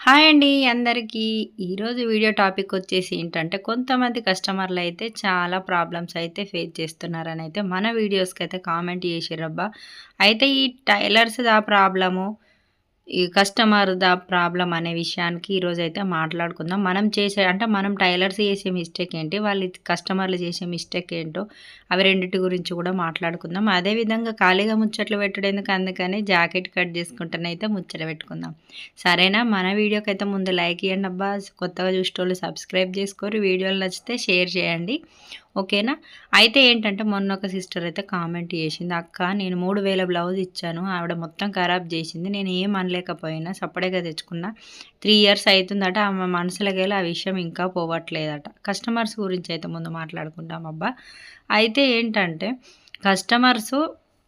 Hi అండి అందరికీ. ఈరోజు వీడియో టాపిక్ వచ్చేసి ఏంటంటే కొంతమంది కస్టమర్లు అయితే చాలా ప్రాబ్లమ్స్ అయితే ఫేస్ చేస్తున్నారని అయితే మన వీడియోస్కి అయితే కామెంట్ చేసిరబ్బా అయితే ఈ టైలర్స్ దా ప్రాబ్లము ఈ కస్టమర్ ద ప్రాబ్లం అనే విషయానికి ఈరోజు అయితే మాట్లాడుకుందాం. మనం చేసే అంటే మనం టైలర్స్ చేసే మిస్టేక్ ఏంటి వాళ్ళు కస్టమర్లు చేసే మిస్టేక్ ఏంటో అవి రెండింటి గురించి కూడా మాట్లాడుకుందాం. అదేవిధంగా ఖాళీగా ముచ్చట్లు పెట్టడేందుకు అందుకని జాకెట్ కట్ చేసుకుంటేనైతే ముచ్చట పెట్టుకుందాం. సరేనా? మన వీడియోకి అయితే ముందు లైక్ ఇవ్వండి అబ్బా. కొత్తగా చూసేటోళ్ళు సబ్స్క్రైబ్ చేసుకోరు. వీడియోలు నచ్చితే షేర్ చేయండి. ఓకేనా? అయితే ఏంటంటే మొన్న ఒక సిస్టర్ అయితే కామెంట్ చేసింది అక్క నేను మూడు వేల బ్లౌజ్ ఇచ్చాను ఆవిడ మొత్తం ఖరాబ్ చేసింది నేను ఏం అనలేకపోయినా సపరేట్గా తెచ్చుకున్నా త్రీ ఇయర్స్ అవుతుందట ఆమె మనసులకెళ్ళి ఆ విషయం ఇంకా పోవట్లేదట. కస్టమర్స్ గురించి అయితే ముందు మాట్లాడుకుంటాం అబ్బా. అయితే ఏంటంటే కస్టమర్స్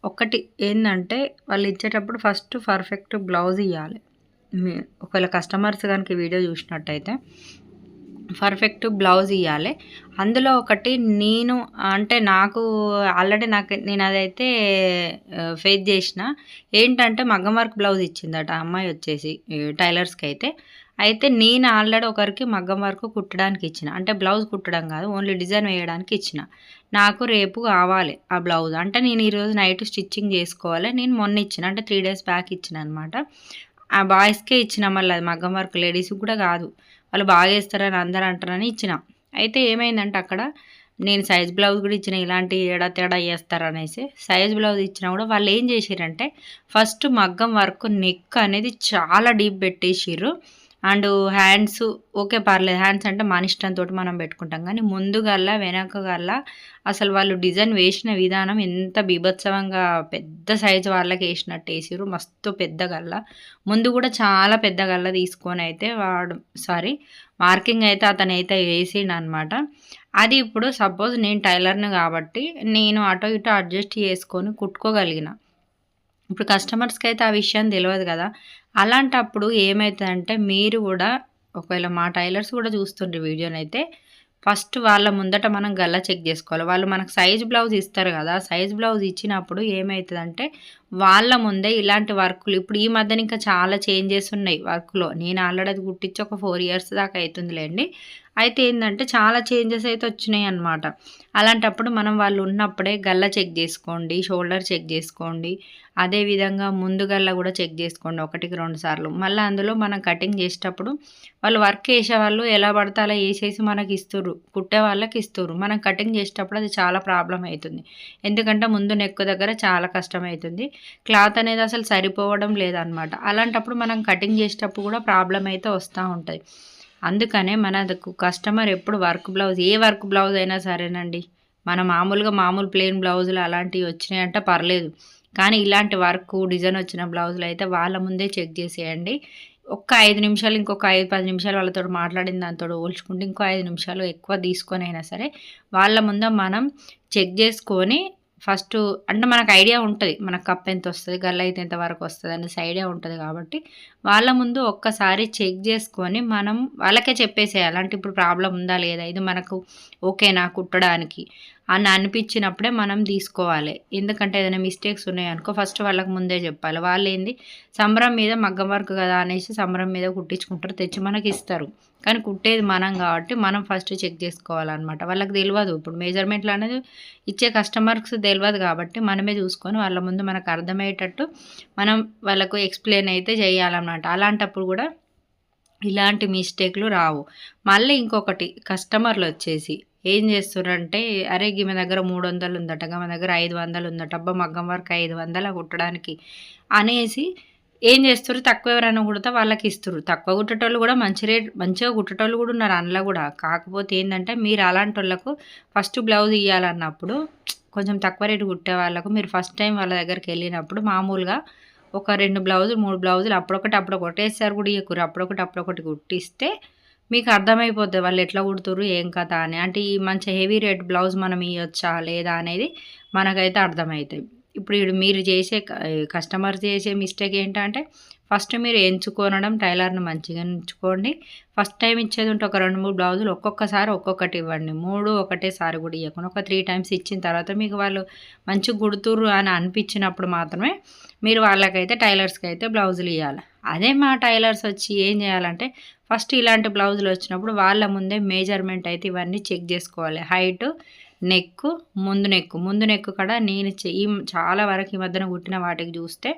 ఒకటి ఏంటంటే వాళ్ళు ఇచ్చేటప్పుడు ఫస్ట్ పర్ఫెక్ట్ బ్లౌజ్ ఇవ్వాలి ఒకవేళ కస్టమర్స్ కనుక వీడియో చూసినట్టయితే పర్ఫెక్ట్ బ్లౌజ్ ఇవ్వాలి అందులో ఒకటి నేను అంటే నాకు ఆల్రెడీ నాకు నేను అదైతే ఫేస్ చేసిన ఏంటంటే మగ్గం వర్క్ బ్లౌజ్ ఇచ్చిందట అమ్మాయి వచ్చేసి టైలర్స్కి అయితే. అయితే నేను ఆల్రెడీ ఒకరికి మగ్గం వర్క్ కుట్టడానికి ఇచ్చిన. అంటే బ్లౌజ్ కుట్టడం కాదు ఓన్లీ డిజైన్ వేయడానికి ఇచ్చిన. నాకు రేపు కావాలి ఆ బ్లౌజ్. అంటే నేను ఈరోజు నైట్ స్టిచ్చింగ్ చేసుకోవాలి. నేను మొన్న ఇచ్చిన అంటే త్రీ డేస్ బ్యాక్ ఇచ్చిన అనమాట ఆ బాయ్స్కే ఇచ్చిన మళ్ళీ అది మగ్గం వర్క్ లేడీస్కి కూడా కాదు. వాళ్ళు బాగా వేస్తారని అందరూ అంటారని ఇచ్చిన. అయితే ఏమైందంటే అక్కడ నేను సైజ్ బ్లౌజ్ కూడా ఇచ్చిన ఇలాంటి ఏడా తేడా వేస్తారనేసి సైజ్ బ్లౌజ్ ఇచ్చినా కూడా వాళ్ళు ఏం చేసారంటే ఫస్ట్ మగ్గం వర్క్ నెక్ అనేది చాలా డీప్ పెట్టేసిర్రు. అండ్ హ్యాండ్స్ ఓకే పర్లేదు. హ్యాండ్స్ అంటే మన ఇష్టంతో మనం పెట్టుకుంటాం. కానీ ముందు వెనకగల్లా వెనక అసలు వాళ్ళు డిజైన్ వేసిన విధానం ఎంత బీభత్సవంగా పెద్ద సైజు వాళ్ళకి వేసినట్టు వేసిరు మస్తు పెద్ద గల్ల. ముందు కూడా చాలా పెద్ద గల్ల తీసుకొని అయితే వాడు సారీ మార్కింగ్ అయితే అతను అయితే వేసిండు అనమాట అది ఇప్పుడు సపోజ్ నేను టైలర్ని కాబట్టి నేను అటో ఇటో అడ్జస్ట్ చేసుకొని కుట్టుకోగలిగిన. ఇప్పుడు కస్టమర్స్కి అయితే ఆ విషయం తెలియదు కదా. అలాంటప్పుడు ఏమవుతుందంటే మీరు కూడా ఒకవేళ మా టైలర్స్ కూడా చూస్తుండ్రు వీడియోనైతే ఫస్ట్ వాళ్ళ ముందట మనం గల్లా చెక్ చేసుకోవాలి. వాళ్ళు మనకు సైజ్ బ్లౌజ్ ఇస్తారు కదా. సైజ్ బ్లౌజ్ ఇచ్చినప్పుడు ఏమవుతుందంటే వాళ్ళ ముందే ఇలాంటి వర్కులు. ఇప్పుడు ఈ మధ్యన ఇంకా చాలా చేంజెస్ ఉన్నాయి వర్క్లో. నేను ఆల్రెడీ అది కుట్టించి ఒక ఫోర్ ఇయర్స్ దాకా అవుతుందిలేండి అయితే ఏంటంటే చాలా చేంజెస్ అయితే వచ్చినాయి అనమాట అలాంటప్పుడు మనం వాళ్ళు ఉన్నప్పుడే గల్ల చెక్ చేసుకోండి షోల్డర్ చెక్ చేసుకోండి. అదేవిధంగా ముందు గల్ల కూడా చెక్ చేసుకోండి ఒకటికి రెండు సార్లు. మళ్ళీ అందులో మనం కటింగ్ చేసేటప్పుడు వాళ్ళు వర్క్ చేసే వాళ్ళు ఎలా పడితే అలా వేసేసి మనకి ఇస్తుర్రు. కుట్టే వాళ్ళకి ఇస్తుర్రు. మనం కటింగ్ చేసేటప్పుడు అది చాలా ప్రాబ్లం అవుతుంది. ఎందుకంటే ముందు నెక్కు దగ్గర చాలా కష్టం అవుతుంది. క్లాత్ అనేది అసలు సరిపోవడం లేదనమాట. అలాంటప్పుడు మనం కటింగ్ చేసేటప్పుడు కూడా ప్రాబ్లం అయితే వస్తూ ఉంటుంది అందుకనే మనకు కస్టమర్ ఎప్పుడు వర్క్ బ్లౌజ్ ఏ వర్క్ బ్లౌజ్ అయినా సరేనండి. మన మామూలుగా మామూలు ప్లెయిన్ బ్లౌజులు అలాంటివి వచ్చినాయంటే పర్లేదు. కానీ ఇలాంటి వర్క్ డిజైన్ వచ్చిన బ్లౌజులు అయితే వాళ్ళ ముందే చెక్ చేసేయండి. ఒక్క ఐదు నిమిషాలు ఇంకొక ఐదు పది నిమిషాలు వాళ్ళతో మాట్లాడిన దాంతో పోల్చుకుంటే ఇంకో ఐదు నిమిషాలు ఎక్కువ తీసుకొని అయినా సరే వాళ్ళ ముందు మనం చెక్ చేసుకొని ఫస్ట్ అంటే మనకు ఐడియా ఉంటుంది మన కప్ ఎంత వస్తుంది గల్ల అయితే ఎంత వరకు వస్తుంది అనేసి ఐడియా ఉంటుంది కాబట్టి వాళ్ళ ముందు ఒక్కసారి చెక్ చేసుకొని మనం వాళ్ళకే చెప్పేసేయాలి. అంటే ఇప్పుడు ప్రాబ్లం ఉందా లేదా? ఇది మనకు ఓకేనా కుట్టడానికి? అని అనిపించినప్పుడే మనం తీసుకోవాలి. ఎందుకంటే ఏదైనా మిస్టేక్స్ ఉన్నాయనుకో ఫస్ట్ వాళ్ళకి ముందే చెప్పాలి. వాళ్ళు ఏంది సంబరం మీద మగ్గం వర్క్ కదా అనేసి సంబరం మీద కుట్టించుకుంటారు తెచ్చి మనకి ఇస్తారు. కానీ కుట్టేది మనం కాబట్టి మనం ఫస్ట్ చెక్ చేసుకోవాలన్నమాట. వాళ్ళకి తెలియదు ఇప్పుడు మెజర్మెంట్లు అనేది ఇచ్చే కస్టమర్స్ తెలియదు కాబట్టి మనమే చూసుకొని వాళ్ళ ముందు మనకు అర్థమయ్యేటట్టు మనం వాళ్ళకు ఎక్స్ప్లెయిన్ అయితే చేయాలన్నమాట. అలాంటప్పుడు కూడా ఇలాంటి మిస్టేక్లు రావు. మళ్ళీ ఇంకొకటి కస్టమర్లు వచ్చేసి ఏం చేస్తున్నారంటే అరే గిమె దగ్గర మూడు వందలు ఉందట గమ దగ్గర ఐదు వందలు ఉందట అబ్బా మగ్గం వరకు ఐదు వందలు కుట్టడానికి అనేసి ఏం చేస్తారు తక్కువ ఎవరైనా కుడితే వాళ్ళకి ఇస్తారు తక్కువ కుట్టేటోళ్ళు కూడా మంచి రేట్ మంచిగా కుట్టేటోళ్ళు కూడా ఉన్నారు అందులో కూడా. కాకపోతే ఏంటంటే మీరు అలాంటి వాళ్ళకు ఫస్ట్ బ్లౌజ్ ఇవ్వాలన్నప్పుడు కొంచెం తక్కువ రేటు కుట్టే వాళ్ళకు మీరు ఫస్ట్ టైం వాళ్ళ దగ్గరికి వెళ్ళినప్పుడు మామూలుగా ఒక రెండు బ్లౌజులు మూడు బ్లౌజులు అప్పుడొకటి అప్పుడు ఒకటేసారి కూడా ఇయ్యకూరు అప్పుడొకటి అప్పుడొకటి కుట్టిస్తే మీకు అర్థమైపోతుంది వాళ్ళు ఎట్లా కుడుతురు ఏం కథ అని. అంటే ఈ మంచి హెవీ రేట్ బ్లౌజ్ మనం ఇవ్వచ్చా లేదా అనేది మనకైతే అర్థమవుతుంది ఇప్పుడు మీరు చేసే కస్టమర్ చేసే మిస్టేక్ ఏంటంటే ఫస్ట్ మీరు ఎంచుకోనడం టైలర్ని మంచిగా ఎంచుకోండి. ఫస్ట్ టైం ఇచ్చేది ఉంటే ఒక రెండు మూడు బ్లౌజులు ఒక్కొక్కసారి ఒక్కొక్కటి ఇవ్వండి. మూడు ఒకటేసారి కూడా ఇవ్వకుండా ఒక త్రీ టైమ్స్ ఇచ్చిన తర్వాత మీకు వాళ్ళు మంచిగా కుడుతుర్రు అని అనిపించినప్పుడు మాత్రమే మీరు వాళ్ళకైతే టైలర్స్కి అయితే బ్లౌజులు ఇవ్వాలి అదే మా టైలర్స్ వచ్చి ఏం చేయాలంటే ఫస్ట్ ఇలాంటి బ్లౌజులు వచ్చినప్పుడు వాళ్ళ ముందే మేజర్మెంట్ అయితే ఇవన్నీ చెక్ చేసుకోవాలి. హైట్ నెక్ ముందు నెక్ ముందు నెక్ కూడా నేను ఈ చాలా వరకు ఈ మధ్యన కుట్టిన వాటికి చూస్తే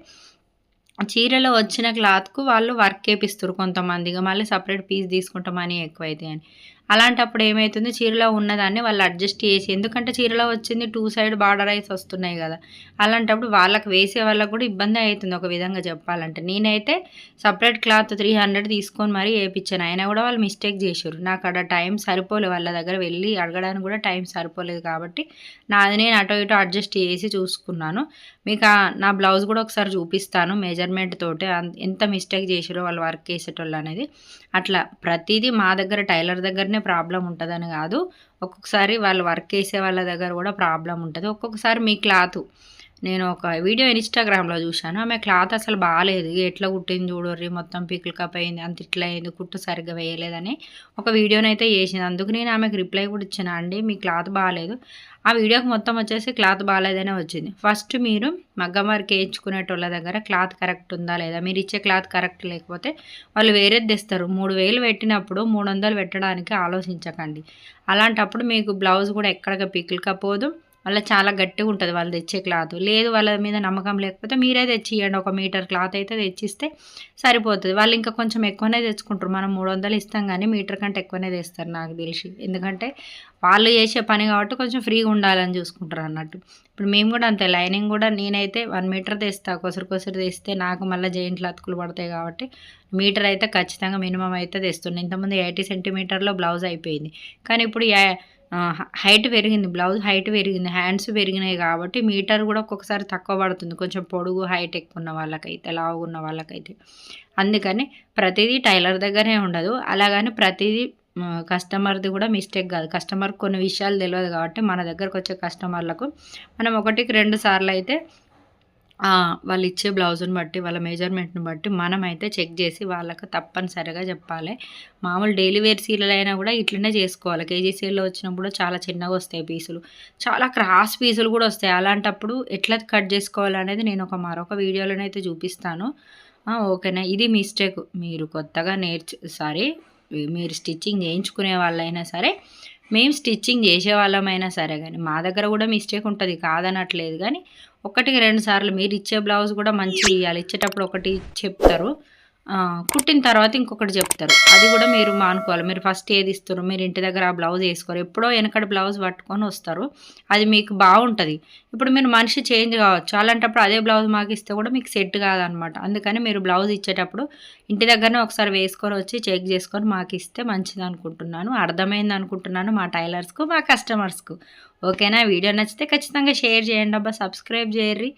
చీరలో వచ్చిన క్లాత్కు వాళ్ళు వర్క్ వేపిస్తారు కొంతమందిగా మళ్ళీ సపరేట్ పీస్ తీసుకుంటాం మనీ ఎక్కువైతాయి అని. అలాంటప్పుడు ఏమవుతుంది చీరలో ఉన్నదాన్ని వాళ్ళు అడ్జస్ట్ చేసి ఎందుకంటే చీరలో వచ్చింది టూ సైడ్ బార్డర్ అయితే వస్తున్నాయి కదా. అలాంటప్పుడు వాళ్ళకి వేసే వాళ్ళకి కూడా ఇబ్బంది అవుతుంది ఒక విధంగా చెప్పాలంటే. నేనైతే సపరేట్ క్లాత్ త్రీ హండ్రెడ్ తీసుకొని మరీ వేయించాను. అయినా కూడా వాళ్ళు మిస్టేక్ చేశారు. నాకు అక్కడ టైం సరిపోలేదు వాళ్ళ దగ్గర వెళ్ళి అడగడానికి కూడా టైం సరిపోలేదు కాబట్టి నాది నేను అటో ఇటో అడ్జస్ట్ చేసి చూసుకున్నాను. మీకు నా బ్లౌజ్ కూడా ఒకసారి చూపిస్తాను మెజర్మెంట్ తోటి. ఎంత మిస్టేక్ చేసారో వాళ్ళు వర్క్ చేసేటోళ్ళు అనేది. అట్లా ప్రతిదీ మా దగ్గర టైలర్ దగ్గరనే ప్రాబ్లం ఉంటుందని కాదు. ఒక్కొక్కసారి వాళ్ళు వర్క్ చేసే వాళ్ళ దగ్గర కూడా ప్రాబ్లం ఉంటుంది. ఒక్కొక్కసారి మీ క్లాత్ నేను ఒక వీడియో ఇన్స్టాగ్రామ్లో చూశాను. ఆమె క్లాత్ అసలు బాగాలేదు ఎట్లా కుట్టింది చూడర్రి మొత్తం పిక్కులు కప్ అయింది అంత ఇట్లా అయింది కుట్టు సరిగ్గా వేయలేదని ఒక వీడియోనైతే చేసింది. అందుకు నేను ఆమెకు రిప్లై కూడా ఇచ్చాను. అండి మీ క్లాత్ బాగాలేదు ఆ వీడియోకి మొత్తం వచ్చేసి క్లాత్ బాగాలేదనే వచ్చింది. ఫస్ట్ మీరు మగ్గం వర్క్ వేయించుకునేటోళ్ళ దగ్గర క్లాత్ కరెక్ట్ ఉందా లేదా? మీరు ఇచ్చే క్లాత్ కరెక్ట్ లేకపోతే వాళ్ళు వేరేది తెస్తారు. మూడు వేలు పెట్టినప్పుడు మూడు వందలు పెట్టడానికి ఆలోచించకండి. అలాంటప్పుడు మీకు బ్లౌజ్ కూడా ఎక్కడికి పికిల్కపోదు వాళ్ళ చాలా గట్టిగా ఉంటుంది వాళ్ళు తెచ్చే క్లాత్. లేదు వాళ్ళ మీద నమ్మకం లేకపోతే మీరే తెచ్చి ఇవ్వండి ఒక మీటర్ క్లాత్ అయితే తెచ్చిస్తే సరిపోతుంది. వాళ్ళు ఇంకా కొంచెం ఎక్కువనే తెచ్చుకుంటారు. మనం మూడు వందలు ఇస్తాం కానీ మీటర్ కంటే ఎక్కువనే తెస్తారు నాకు తెలిసి. ఎందుకంటే వాళ్ళు చేసే పని కాబట్టి కొంచెం ఫ్రీగా ఉండాలని చూసుకుంటారు అన్నట్టు. ఇప్పుడు మేము కూడా అంతే. లైనింగ్ కూడా నేనైతే వన్ మీటర్ తెస్తా. కొసరు కొసరు తెస్తే నాకు మళ్ళీ జైంట్లు అతుకులు పడతాయి కాబట్టి మీటర్ అయితే ఖచ్చితంగా మినిమం అయితే తెస్తుంది ఇంతకుముందు ఎయిటీ సెంటీమీటర్లో బ్లౌజ్ అయిపోయింది. కానీ ఇప్పుడు హైట్ పెరిగింది బ్లౌజ్ హైట్ పెరిగింది హ్యాండ్స్ పెరిగినాయి కాబట్టి మీటర్ కూడా ఒక్కొక్కసారి తక్కువ పడుతుంది. కొంచెం పొడుగు హైట్ ఎక్కువ ఉన్న వాళ్ళకైతే లావు ఉన్న వాళ్ళకైతే. అందుకని ప్రతిదీ టైలర్ దగ్గరే ఉండదు. అలాగని ప్రతిదీ కస్టమర్ది కూడా మిస్టేక్ కాదు. కస్టమర్ కొన్ని విషయాలు తెలియదు కాబట్టి మన దగ్గరకు వచ్చే కస్టమర్లకు మనం ఒకటికి రెండు సార్లు అయితే వాళ్ళు ఇచ్చే బ్లౌజ్ని బట్టి వాళ్ళ మెజర్మెంట్ని బట్టి మనమైతే చెక్ చేసి వాళ్ళకు తప్పనిసరిగా చెప్పాలి. మామూలు డైలీ వేర్ సీలలు అయినా కూడా ఇట్లనే చేసుకోవాలి. కేజీ సీల్లో వచ్చినప్పుడు చాలా చిన్నగా వస్తాయి పీసులు. చాలా క్రాస్ పీసులు కూడా వస్తాయి. అలాంటప్పుడు ఎట్లా కట్ చేసుకోవాలనేది నేను ఒక మరొక వీడియోలోనైతే చూపిస్తాను. ఓకేనా? ఇది మిస్టేక్. మీరు కొత్తగా నేర్చు సారీ మీరు స్టిచ్చింగ్ చేయించుకునే వాళ్ళైనా సరే మేము స్టిచ్చింగ్ చేసే వాళ్ళమైనా సరే కానీ మా దగ్గర కూడా మిస్టేక్ ఉంటుంది. కాదనట్లేదు కానీ ఒకటికి రెండు సార్లు మీరు ఇచ్చే బ్లౌజ్ కూడా మంచిగా ఇవ్వాలి ఇచ్చేటప్పుడు ఒకటి చెప్తారు. కుట్టిన తర్వాత ఇంకొకటి చెప్తారు. అది కూడా మీరు మానుకోవాలి. మీరు ఫస్ట్ ఏది ఇస్తారు మీరు ఇంటి దగ్గర ఆ బ్లౌజ్ వేసుకోరు ఎప్పుడో వెనకటి బ్లౌజ్ పట్టుకొని వస్తారు. అది మీకు బాగుంటుంది. ఇప్పుడు మీరు మనిషి చేంజ్ కావచ్చు. అలాంటప్పుడు అదే బ్లౌజ్ మాకు ఇస్తే కూడా మీకు సెట్ కాదనమాట. అందుకని మీరు బ్లౌజ్ ఇచ్చేటప్పుడు ఇంటి దగ్గరనే ఒకసారి వేసుకొని వచ్చి చెక్ చేసుకొని మాకు ఇస్తే మంచిది అనుకుంటున్నాను. అర్థమైంది అనుకుంటున్నాను మా టైలర్స్కు మా కస్టమర్స్కు. ఓకేనా? వీడియో నచ్చితే ఖచ్చితంగా షేర్ చేయండి. అబ్బా సబ్స్క్రైబ్ చేయర్రి.